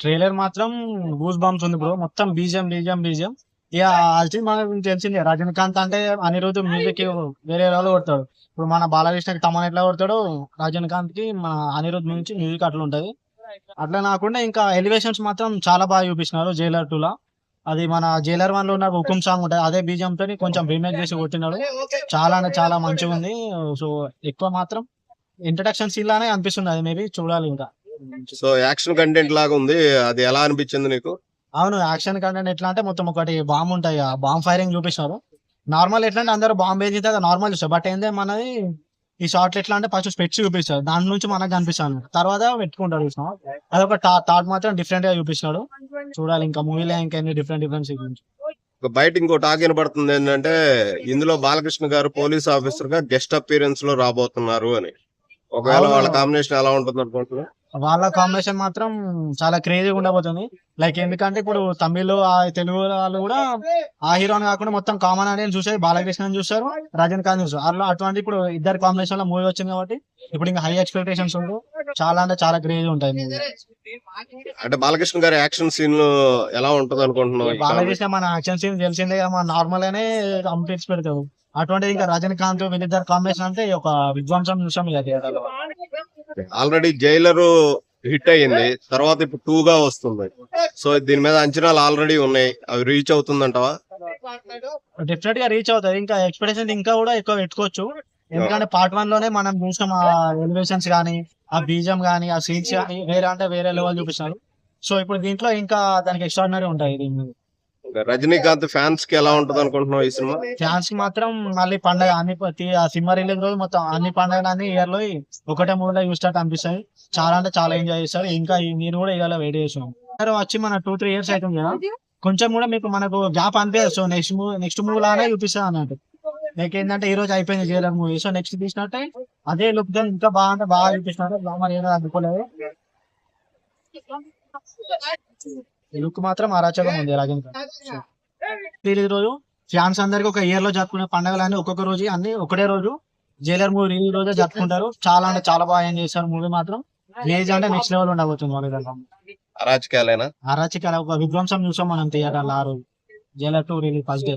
Trailer మాత్రం goose bumps ఉంది bro మొత్తం బీజియం బీజియం బీజియం. ఇక అల్టిమేట్ మనకు తెలిసిందే. రజనీకాంత్ అంటే అనిరుద్ధ్ మ్యూజిక్ వేరే వాళ్ళు కొడతాడు. ఇప్పుడు మన బాలకృష్ణకి తమన్ ఎట్లా కొడతాడు రజనీకాంత్కి మన అనిరుద్ధ్ నుంచి మ్యూజిక్ అట్లా ఉంటది. అట్లా కాకుండా ఇంకా ఎలివేషన్స్ మాత్రం చాలా బాగా చూపిస్తున్నారు జైలర్ టూ లా. అది మన జైలర్ వన్లో ఉన్న హుకుం సాంగ్ ఉంటది. అదే బీజియం తోని కొంచెం రీమేక్ చేసి కొట్టినాడు. చాలా అంటే చాలా మంచిగా ఉంది. సో ఎక్కువ మాత్రం ఇంట్రడక్షన్ సీన్ లానే అనిపిస్తుంది. అది మేబీ చూడాలి ఇంకా. సో యాక్షన్ కంటెంట్ లాగా ఉంది. అది ఎలా అనిపించింది నీకు? అవును యాక్షన్ కంటెంట్ ఎట్లా అంటే మొత్తం ఒకటి బాంబ్ ఉంటాయి. ఆ బాంబ్ ఫైరింగ్ చూపిస్తారు నార్మల్ ఎట్లా అంటే అందరూ బాంబ్ వేసి నార్మల్ చూస్తారు. బట్ ఏంటంటే మనది? ఈ షార్ట్ ఎట్లా అంటే ఫస్ట్ స్పెట్స్ చూపిస్తారు. దాని నుంచి మనకు కనిపిస్తాను. తర్వాత పెట్టుకుంటాడు చూసినా అదొక థాట్ మాత్రం డిఫరెంట్గా చూపిస్తున్నాడు. చూడాలి ఇంకా మూవీలో ఇంకా ఎన్ని డిఫరెంట్ డిఫరెంట్ సీక్వెన్స్ బయట ఇంకో టాక్ వినపడుతుంది ఏంటంటే ఇందులో బాలకృష్ణ గారు పోలీస్ ఆఫీసర్గా గెస్ట్ అపీరెన్స్లో రాబోతున్నారు అని. ఒకవేళ. వాళ్ళ కాంబినేషన్ ఎలా ఉంటుంది అనుకుంటున్నా వాళ్ళ కాంబినేషన్ మాత్రం చాలా క్రేజీగా ఉండబోతుంది. లైక్ ఎందుకంటే ఇప్పుడు తమిళ్ ఆ తెలుగు వాళ్ళు కూడా ఆ హీరోని కాకుండా మొత్తం కామన్ అని చూసేది బాలకృష్ణ చూస్తారు రజనీకాంత్ చూస్తారు అట్లా అటువంటి ఇప్పుడు ఇద్దరు కాంబినేషన్లో మూవీ వచ్చింది కాబట్టి ఇప్పుడు ఇంకా హై ఎక్స్పెక్టేషన్స్ ఉంది చాలా అంటే చాలా క్రేజీ ఉంటాయి. అంటే బాలకృష్ణ గారి యాక్షన్ సీన్ ఎలా ఉంటుంది అనుకుంటున్నావు? ఈ బాలకృష్ణ మన యాక్షన్ సీన్ తెలిసిందే కదా మన నార్మల్ గానే కంప్లీట్స్ పెడతావు అటువంటిది ఇంకా రజనీకాంత్ వీళ్ళిద్దరు కాంబినేషన్ అంటే ఒక విధ్వంసం చూసాం ఇక లో. ఆల్రెడీ జైలర్ హిట్ అయ్యింది. తర్వాత ఇప్పుడు టూ గా వస్తుంది. సో దీని మీద అంచనాలు ఆల్రెడీ ఉన్నాయి. అవి రీచ్ అవుతుందంటావా? డెఫినెట్గా రీచ్ అవుతుంది ఇంకా ఎక్స్పెక్టేషన్ ఇంకా కూడా ఎక్కువ పెట్టుకోవచ్చు. ఎందుకంటే పార్ట్ వన్లోనే మనం చూసాం ఆ ఎలివేషన్స్ గానీ ఆ బీజం గానీ ఆ సీన్స్ గానీ వేరే అంటే వేరే లెవెల్ చూపిస్తారు సో ఇప్పుడు దీంట్లో ఇంకా దానికి ఎక్స్ట్రాడినరీ ఉంటాయి దీని ఇంకా రజనీకాంత్ ఫ్యాన్స్కి ఎలా ఉంటది అనుకుంటున్నావు ఈ సినిమా? ఫ్యాన్స్కి మాత్రం మళ్ళీ పండగ అన్ని ఆ సినిమా రిలీజ్ రోజు మొత్తం అన్ని పండుగలు అన్ని ఇయర్లో ఒకటే మూవీలో చూసినట్టు అనిపిస్తాయి చాలా అంటే చాలా ఎంజాయ్ చేస్తారు. ఇంకా నేను కూడా ఇవాళ వెయిట్ చేసాను వచ్చి మన టూ త్రీ ఇయర్స్ అవుతుంది కదా. కొంచెం కూడా మీకు మనకు గ్యాప్ అనిపించదు so next movie next movie లానే చూపిస్తుంది అన్నట్టు. మీకు ఏంటంటే ఈ రోజు అయిపోయింది జైలర్ మూవీ సో నెక్స్ట్ తీసినట్టే అదే లుక్తో ఇంకా బాగా అంటే బాగా చూపిస్తున్నారు. బాగా మరి ఏదో అనుకోలేదు. లుక్ మాత్రం అరాచకం ఉంది రజనీకాంత్ రిలీజ్ రోజు ఫ్యాన్స్ అందరికి ఒక ఇయర్లో జరుపుకునే పండుగలు ఒక్కొక్క రోజు అన్ని ఒకటే రోజు. జైలర్ మూవీ రిలీజ్ రోజే జరుపుకుంటారు. చాలా అంటే చాలా బాగా ఎంజాయ్ చేస్తారు మూవీ మాత్రం. రిలీజ్ అంటే నెక్స్ట్ లెవెల్ ఉండబోతుంది వాళ్ళ అరాచకాలేనా అరాచకాల ఒక విధ్వంసం చూసాం మనం థియేటర్ ఆ రోజు. Jailer two release first day